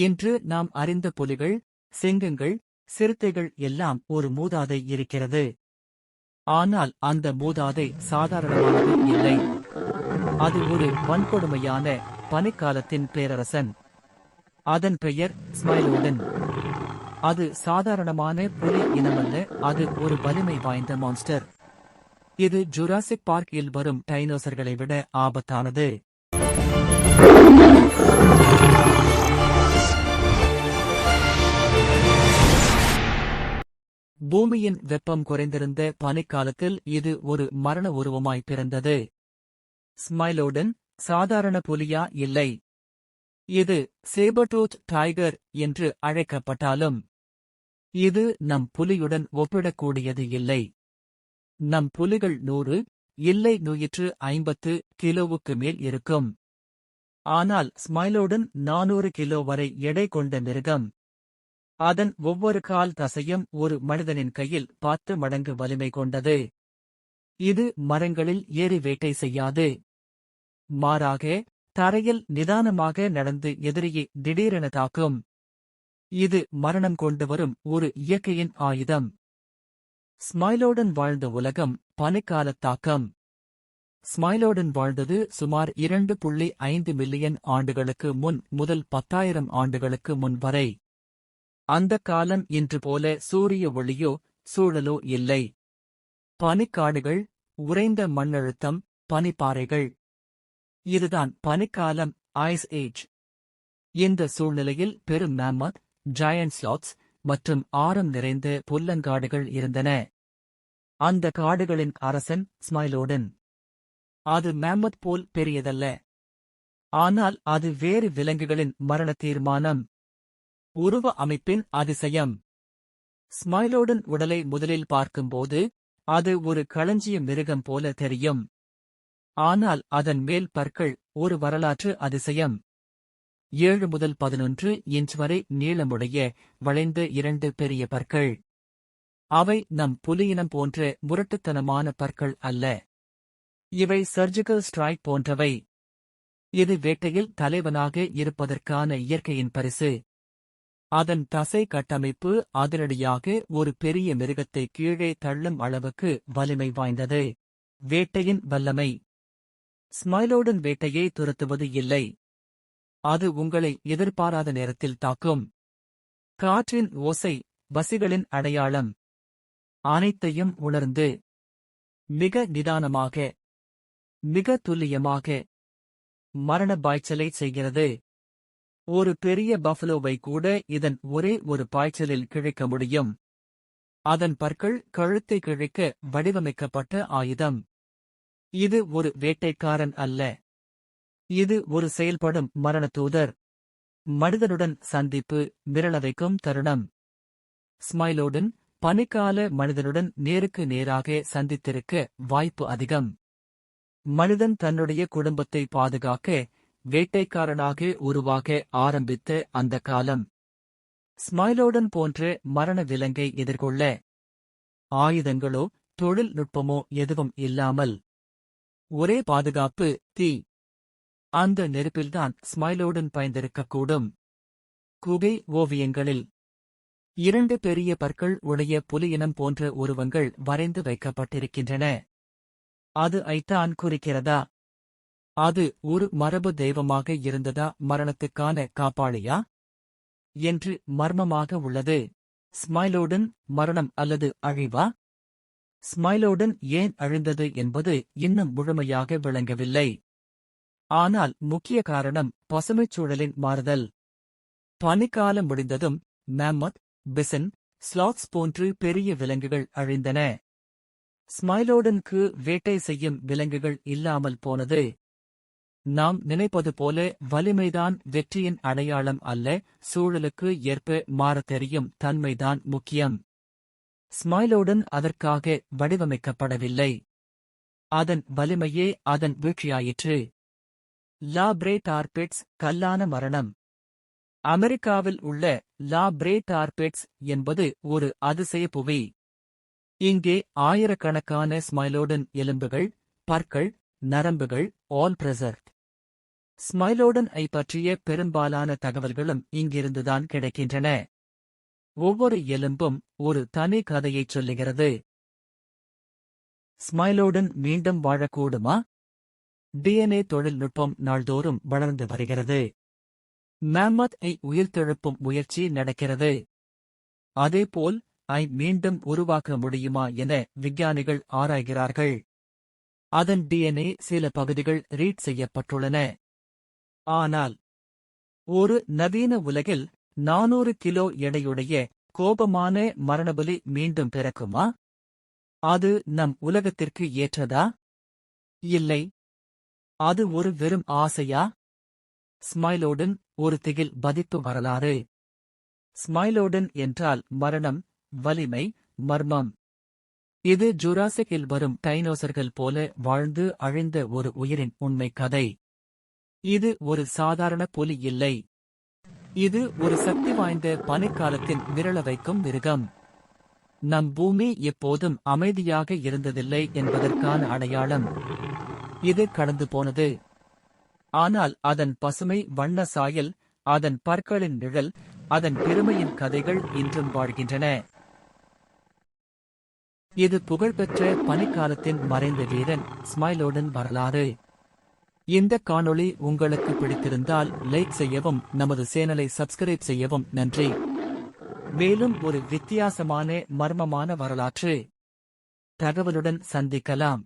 இன்று நாம் அறிந்த புலிகள் சிங்கங்கள் சிறுத்தைகள் எல்லாம் ஒரு மூதாதை இருக்கிறது. ஆனால் அந்த மூதாதை சாதாரணமானது இல்லை. அது ஒரு வன்கொடுமையான பனிக்காலத்தின் பேரரசன். அதன் பெயர் ஸ்மைலோடன் அது சாதாரணமான புலி இனமல்ல அது ஒரு வலிமை வாய்ந்த மான்ஸ்டர் இது ஜுராசிக் பார்க்கில் வரும் டைனோசர்களை விட ஆபத்தானது. பூமியின் வெப்பம் குறைந்திருந்த பனிக்காலத்தில் இது ஒரு மரண உருவமாய் பிறந்தது. ஸ்மைலோடன் சாதாரண புலியா இல்லை. இது சேபர்டூத் டைகர் என்று அழைக்கப்பட்டாலும் இது நம் புலியுடன் ஒப்பிடக்கூடியது இல்லை. நம் புலிகள் நூறு இல்லை நூயிற்று ஐம்பத்து கிலோவுக்கு மேல் இருக்கும். ஆனால் ஸ்மைலோடன் நானூறு கிலோ வரை எடை கொண்ட மிருகம். அதன் ஒவ்வொரு கால் தசையும் ஒரு மனிதனின் கையில் பத்து மடங்கு வலிமை கொண்டது. இது மரங்களில் ஏறி வேட்டை செய்யாது. மாறாக தரையில் நிதானமாக நடந்து எதிரியை திடீரென தாக்கும். இது மரணம் கொண்டு வரும் ஒரு இயற்கையின் ஆயுதம். ஸ்மைலோடன் வாழ்ந்த உலகம் பனிக்காலத் தாக்கம். ஸ்மைலோடன் வாழ்ந்தது சுமார் இரண்டு புள்ளி ஐந்து மில்லியன் ஆண்டுகளுக்கு முன் முதல் பத்தாயிரம் ஆண்டுகளுக்கு முன் வரை. அந்த காலம் இன்று போல சூரிய ஒளியோ சூழலோ இல்லை. பனிக்காடுகள் உறைந்த மண்ணழுத்தம் பனிப்பாறைகள். இதுதான் பனிக்காலம் ஐஸ் ஏஜ் இந்த சூழ்நிலையில் பெரும் மேமத் ஜாயண்ட் ஸ்லாட்ஸ் மற்றும் ஆரம் நிறைந்த புல்லங்காடுகள் இருந்தன. அந்த காடுகளின் அரசன் ஸ்மைலோடன் அது மேமத் போல் பெரியதல்ல. ஆனால் அது வேறு விலங்குகளின் மரண தீர்மானம். உருவ அமைப்பின் அதிசயம். ஸ்மைலோடன் உடலை முதலில் பார்க்கும்போது அது ஒரு களஞ்சிய மிருகம் போல தெரியும். ஆனால் அதன் மேல் பற்கள் ஒரு வரலாற்று அதிசயம். ஏழு முதல் பதினொன்று இன்ச் வரை நீளமுடைய வளைந்த இரண்டு பெரிய பற்கள். அவை நம் புலியினம் போன்ற முரட்டுத்தனமான பற்கள் அல்ல. இவை சர்ஜிக்கல் ஸ்ட்ரைக் போன்றவை. இது வேட்டையில் தலைவனாக இருப்பதற்கான இயற்கையின் பரிசு. அதன் தசை கட்டமைப்பு அதிரடியாக ஒரு பெரிய மிருகத்தை கீழே தள்ளும் அளவுக்கு வலிமை வாய்ந்தது. வேட்டையின் வல்லமை. ஸ்மைலோடன் வேட்டையை துரத்துவது இல்லை. அது உங்களை எதிர்பாராத நேரத்தில் தாக்கும். காற்றின் ஓசை பசிகளின் அடையாளம். அனைத்தையும் உணர்ந்து. மிக நிதானமாக. மிக துல்லியமாக. மரண பாய்ச்சலை செய்கிறது. ஒரு பெரிய பஃபலோவை கூட இதன் ஒரே ஒரு பாய்ச்சலில் கிழிக்க முடியும். அதன் பற்கள் கழுத்தை கிழிக்க வடிவமைக்கப்பட்ட ஆயுதம். இது ஒரு வேட்டைக்காரன் அல்ல. இது ஒரு செயல்படும் மரண தூதர். மனிதனுடன் சந்திப்பு மிரளவைக்கும் தருணம். ஸ்மைலோடன் பனிக்கால மனிதனுடன் நேருக்கு நேராக சந்தித்திருக்க வாய்ப்பு அதிகம். மனிதன் தன்னுடைய குடும்பத்தை பாதுகாக்க வேட்டைக்காரனாக உருவாக ஆரம்பித்த அந்த காலம். ஸ்மைலோடன் போன்ற மரண விலங்கை எதிர்கொள்ள ஆயுதங்களோ தொழில்நுட்பமோ எதுவும் இல்லாமல் ஒரே பாதுகாப்பு தீ. அந்த நெருப்பில்தான் ஸ்மைலோடன் பயந்திருக்கக்கூடும். குகை ஓவியங்களில் இரண்டு பெரிய பற்கள் உடைய புலியினம் போன்ற உருவங்கள் வரைந்து வைக்கப்பட்டிருக்கின்றன. அது ஐத்தான் குறிக்கிறதா? அது ஒரு மரபு தெய்வமாக இருந்ததா மரணத்துக்கான காப்பாளியா? என்று மர்மமாக உள்ளது. ஸ்மைலோடன் மரணம் அல்லது அழிவா? ஸ்மைலோடன் ஏன் அழிந்தது என்பது இன்னும் முழுமையாக விளங்கவில்லை. ஆனால் முக்கிய காரணம் பசுமைச் சூழலின் மாறுதல். பனிக்காலம் முடிந்ததும் மேம்மத் பிசன் ஸ்லாக்ஸ் போன்று பெரிய விலங்குகள் அழிந்தன. ஸ்மைலோடனுக்கு வேட்டை செய்யும் விலங்குகள் இல்லாமல் போனது. நாம் நினைப்பது போல வலிமைதான் வெற்றியின் அடையாளம் அல்ல சூழலுக்கு ஏற்ப மாறத் தெரியும் தன்மைதான் முக்கியம். ஸ்மைலோடன் அதற்காக வடிவமைக்கப்படவில்லை. அதன் வலிமையே அதன் வீழ்ச்சியாயிற்று. லா பிரே டார்பெட்ஸ் கல்லான மரணம். அமெரிக்காவில் உள்ள லா பிரே டார்பெட்ஸ் என்பது ஒரு அதிசய புவி. இங்கே ஆயிரக்கணக்கான ஸ்மைலோடன் எலும்புகள் பற்கள் நரம்புகள் ஆல் பிரசர்ட். ஸ்மைலோடன் ஐ பற்றிய பெரும்பாலான தகவல்களும் இங்கிருந்துதான் கிடைக்கின்றன. ஒவ்வொரு எலும்பும் ஒரு தனி கதையைச் சொல்லுகிறது. ஸ்மைலோடன் மீண்டும் வாழக்கூடுமா? டிஎன்ஏ தொழில்நுட்பம் நாள்தோறும் வளர்ந்து வருகிறது. மேம்மத் ஐ உயிர்த்தெழுப்பும் முயற்சி நடக்கிறது. அதேபோல் ஐ மீண்டும் உருவாக்க முடியுமா என விஞ்ஞானிகள் ஆராய்கிறார்கள். அதன் டிஎன்ஏ சில பகுதிகள் ரீட் செய்யப்பட்டுள்ளன. ஆனால் ஒரு நவீன உலகில் நானூறு கிலோ எடையுடைய கோபமான மரணபலி மீண்டும் பிறக்குமா? அது நம் உலகத்திற்கு ஏற்றதா? இல்லை. அது ஒரு வெறும் ஆசையா? ஸ்மைலோடன் ஒரு திகில் பதிப்பு வரலாறு. ஸ்மைலோடன் என்றால் மரணம் வலிமை மர்மம். இது ஜுராசிக்கில் வரும் டைனோசர்கள் போல வாழ்ந்து அழிந்த ஒரு உயிரின் உண்மை கதை. இது ஒரு சாதாரண புலி இல்லை. இது ஒரு சக்தி வாய்ந்த பனிக்காலத்தின் விரல வைக்கும் மிருகம். நம் பூமி எப்போதும் அமைதியாக இருந்ததில்லை என்பதற்கான அடையாளம். இது கடந்து போனது. ஆனால் அதன் பசுமை வண்ண சாயல் அதன் பற்களின் நிழல் அதன் பெருமையின் கதைகள் இன்றும் வாழ்கின்றன. இது புகழ்பெற்ற பனிக்காலத்தின் மறைந்த வீரன் ஸ்மைலோடன் வரலாறு. இந்த காணொளி உங்களுக்கு பிடித்திருந்தால் லைக் செய்யவும் நமது சேனலை சப்ஸ்கிரைப் செய்யவும் நன்றி. மேலும் ஒரு வித்தியாசமான மர்மமான வரலாற்று தகவலுடன் சந்திக்கலாம்.